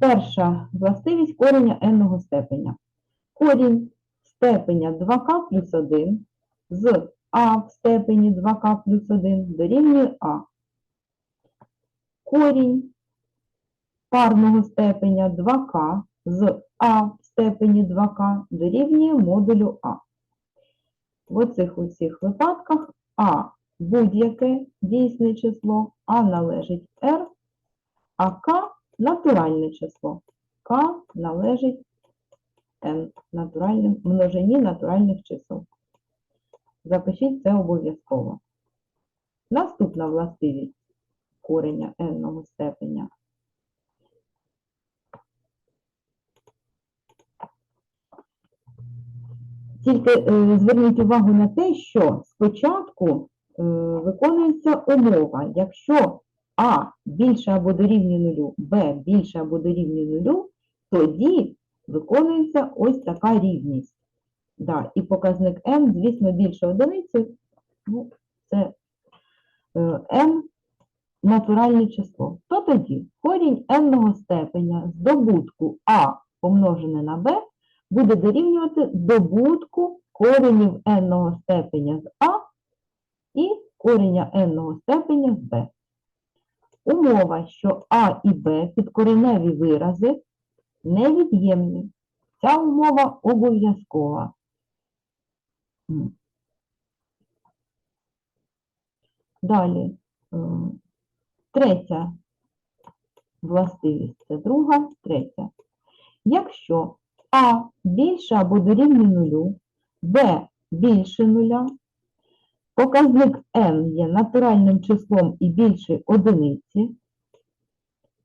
Перша властивість кореня n степеня. Корінь степеня 2к плюс 1 з а в степені 2к плюс 1 дорівнює а. Корінь парного степеня 2к з а в степені 2к дорівнює модулю а. В оцих усіх випадках а будь-яке дійсне число, а належить r, а k натуральне число. k належить n натуральним, множині натуральних чисел. Запишіть це обов'язково. Наступна властивість кореня n степеня. Тільки е, зверніть увагу на те, що спочатку е, виконується умова. Якщо А більше або дорівнює нулю, Б більше або дорівнює нулю, тоді виконується ось така рівність. Да, і показник n, звісно, більше одиниці, ну, це е, n натуральне число. То тоді корінь n степеня з добутку а помножене на b буде дорівнювати добутку коренів n степеня з а і кореня n степеня з b. Умова, що а і b підкореневі вирази невід'ємні. Ця умова обов'язкова. Далі, е, третя властивість, це друга, третя. Якщо А більше або дорівнює нулю, Б більше нуля, показник n є натуральним числом і більше одиниці,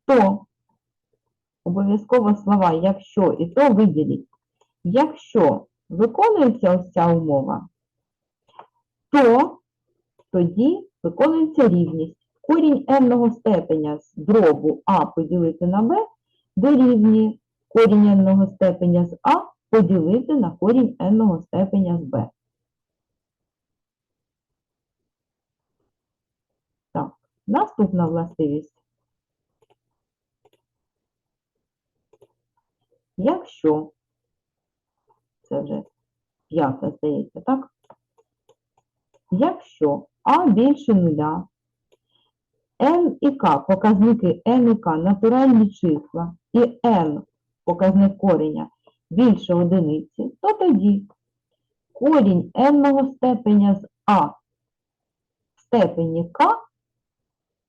то обов'язково слова якщо і то виділіть. Якщо виконується ось ця умова, то тоді виконується рівність. Корінь n степеня з дробу а поділити на b дорівнює корінь n степеня з а поділити на корінь n степеня з b. Так, наступна властивість. Якщо, це вже п'ята, здається, так? Якщо А більше нуля, n і k, показники n і k, натуральні числа, і n, показник кореня, більше одиниці, то тоді корінь n степеня з а в степені k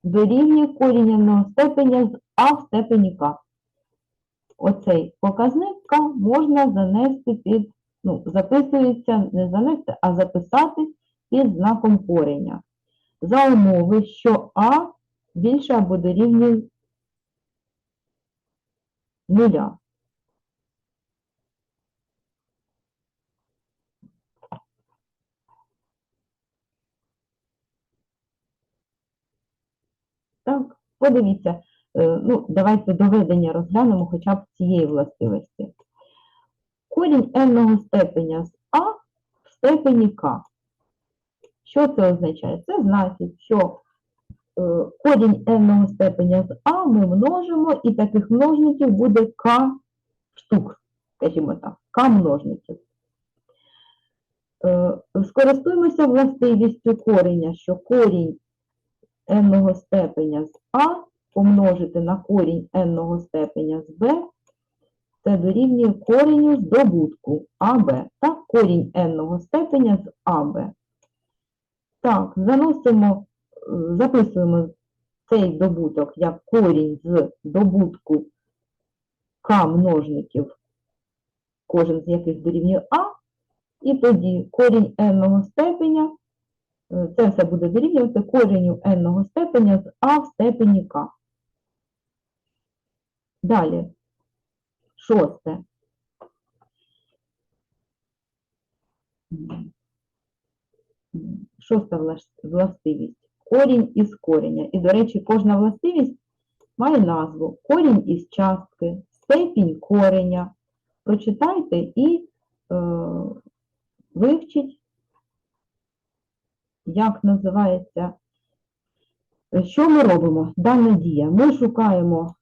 дорівнює корінь одного степеня з а в степені К. Оцей показник К можна занести під, ну, записується, не занести, а записати під знаком кореня. За умови, що а більше або дорівнює нуля. Так, подивіться, е, ну, давайте доведення розглянемо хоча б цієї властивості. Корінь n степеня з а в степені k. Що це означає? Це значить, що е, корінь n степеня з а ми множимо, і таких множників буде k штук, скажімо так, k множників. Е, Скористуємося властивістю кореня, що корінь n степеня з а помножити на корінь n степеня з b, це дорівнює кореню з добутку АБ. Так, корінь n степеня з АБ. Так, заносимо, записуємо цей добуток як корінь з добутку К множників, кожен з яких дорівнює А, і тоді корінь n степеня, це все буде дорівнювати кореню n степеня з А в степені К. Далі, шосте. Шоста властивість. Корінь із кореня. І, до речі, кожна властивість має назву. Корінь із частки, степінь кореня. Прочитайте і е, вивчіть, як називається. Що ми робимо? Дана дія. Ми шукаємо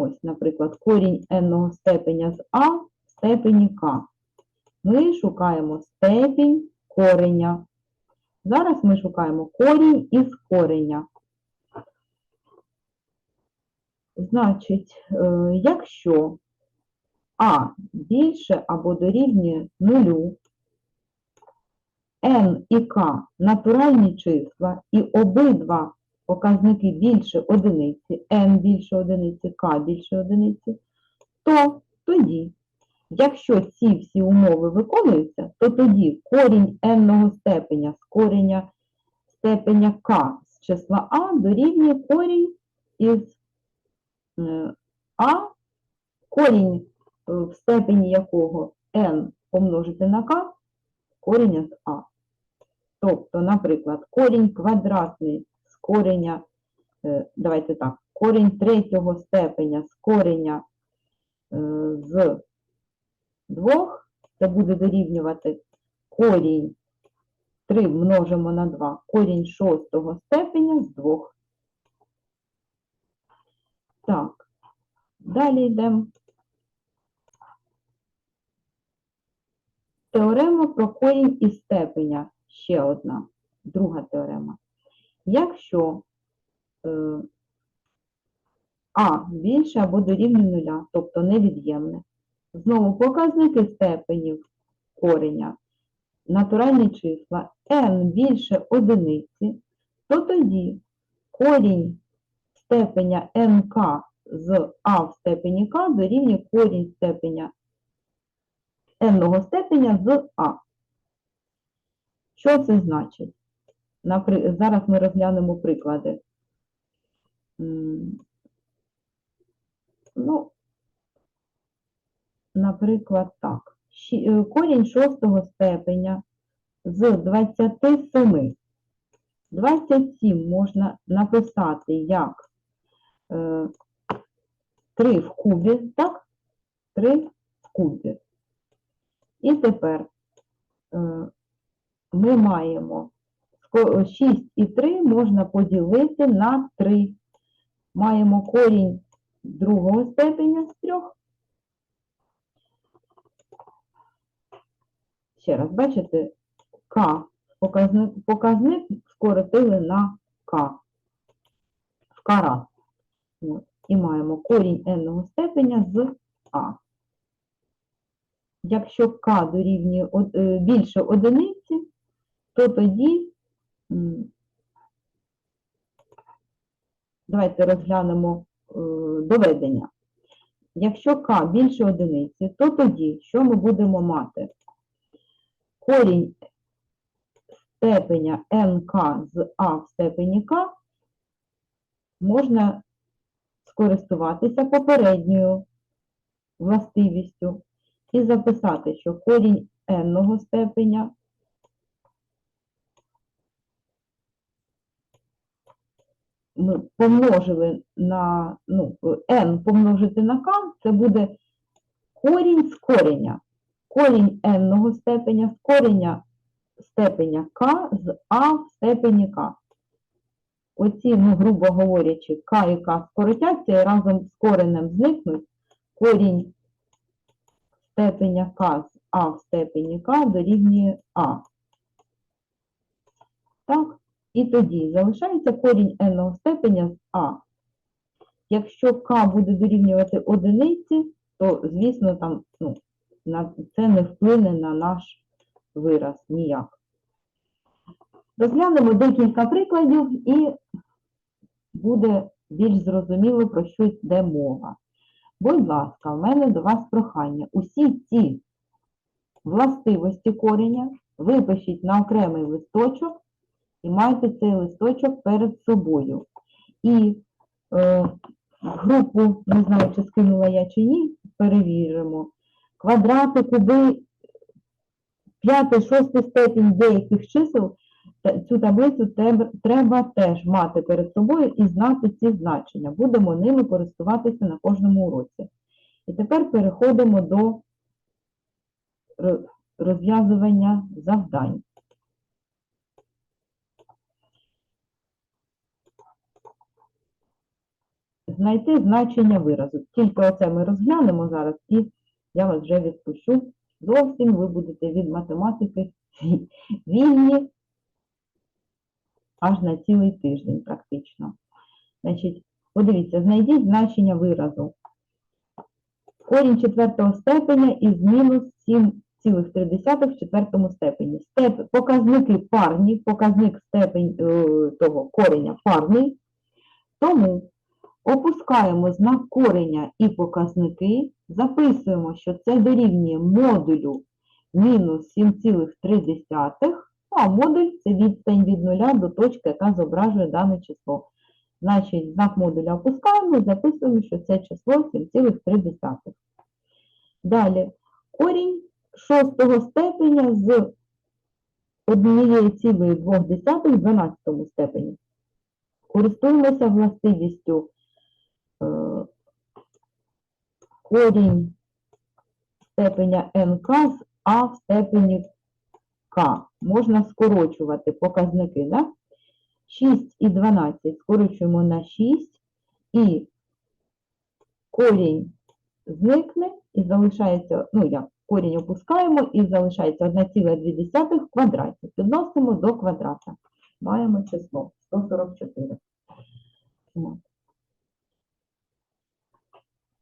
Ось, наприклад, корінь n степеня з А в степені К. Ми шукаємо степінь кореня. Зараз ми шукаємо корінь із кореня. Значить, е, якщо А більше або дорівнює нулю, n і k натуральні числа, і обидва показники більше одиниці, n більше одиниці, k більше одиниці, то тоді, якщо ці всі умови виконуються, то тоді корінь n степеня з кореня степеня k з числа а дорівнює корінь із е, а, корінь е, в степені якого n помножити на k, коріння з а. Тобто, наприклад, корінь квадратний з кореня, е, давайте так, корінь третього степеня з кореня е, з двох, це буде дорівнювати корінь 3 множимо на 2, корінь шостого степеня з двох. Так, далі йдемо. Теорема про корінь і степеня. Ще одна, друга теорема. Якщо е, А більше або дорівнює нуля, тобто невід'ємне, знову показники степенів кореня, натуральні числа, n більше одиниці, то тоді корінь степеня nk з А в степені К дорівнює корінь степеня n степеня з А. Що це значить? Зараз ми розглянемо приклади. Ну, наприклад, так. Е, Корінь шостого степеня з 27. 27 можна написати як е, 3 в кубі, так? 3 в кубі. І тепер е, ми маємо 6 і 3 можна поділити на 3. Маємо корінь другого степеня з 3. Ще раз, бачите, К. Показник, показник скоротили на К. В карат. От. І маємо корінь n степеня з А. Якщо К дорівнює е, більше одиниці, то тоді давайте розглянемо е, доведення. Якщо К більше одиниці, то тоді що ми будемо мати? Корінь степеня НК з А в степені К можна скористуватися попередньою властивістю і записати, що корінь n степеня ми помножили на, ну, n помножити на k, це буде корінь з кореня. Корінь n степеня з кореня степеня k з а в степені k. Оці, ну, грубо говорячи, k і k скоротяться і разом з коренем зникнуть. Корінь степеня k з а в степені k дорівнює а. Так? І тоді залишається корінь n степеня з а. Якщо k буде дорівнювати одиниці, то, звісно, там, ну, на, це не вплине на наш вираз ніяк. Розглянемо декілька прикладів і буде більш зрозуміло, про що йде мова. Будь ласка, в мене до вас прохання. Усі ці властивості кореня випишіть на окремий листочок і майте цей листочок перед собою. І е, групу, не знаю, чи скинула я чи ні, перевіримо. Квадрати, куби, п'ятий, шостий степінь деяких чисел, цю таблицю треба теж мати перед собою і знати ці значення. Будемо ними користуватися на кожному уроці. І тепер переходимо до розв'язування завдань. знайти значення виразу. Тільки оце ми розглянемо зараз, і я вас вже відпущу. Зовсім ви будете від математики вільні аж на цілий тиждень практично. Значить, подивіться, знайдіть значення виразу. Корінь четвертого степеня із мінус 7,3 в четвертому степені. Степ, показники парні, показник степень е, того кореня парний. Тому опускаємо знак кореня і показники, записуємо, що це дорівнює модулю мінус 7,3, а модуль це відстань від нуля до точки, яка зображує дане число. Значить, знак модуля опускаємо і записуємо, що це число 7,3. Далі, корінь шостого степеня з 1,2 в 12 степені. Користуємося властивістю е, корінь степеня НК з А в степені Можна скорочувати показники, да? 6 і 12 скорочуємо на 6, і корінь зникне, і залишається, ну як, корінь опускаємо, і залишається 1,2 в квадраті. Підносимо до квадрата. Маємо число 144.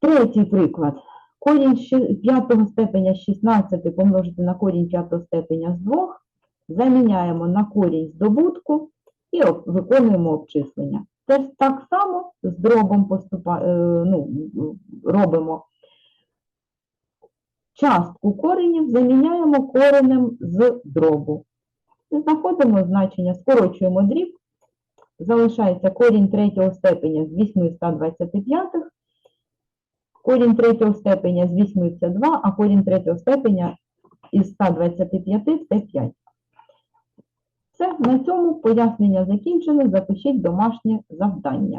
Третій приклад. Корінь щи- п'ятого степеня з 16 помножити на корінь п'ятого степеня з 2. Заміняємо на корінь здобутку і виконуємо обчислення. Теж так само з дробом поступа, е, ну, робимо частку коренів, заміняємо коренем з дробу. Знаходимо значення, скорочуємо дріб, залишається корінь третього степеня з 8 125, корінь третього степеня з 8 це 2, а корінь третього степеня із 125 це 5. Все, на цьому пояснення закінчено. Запишіть домашнє завдання.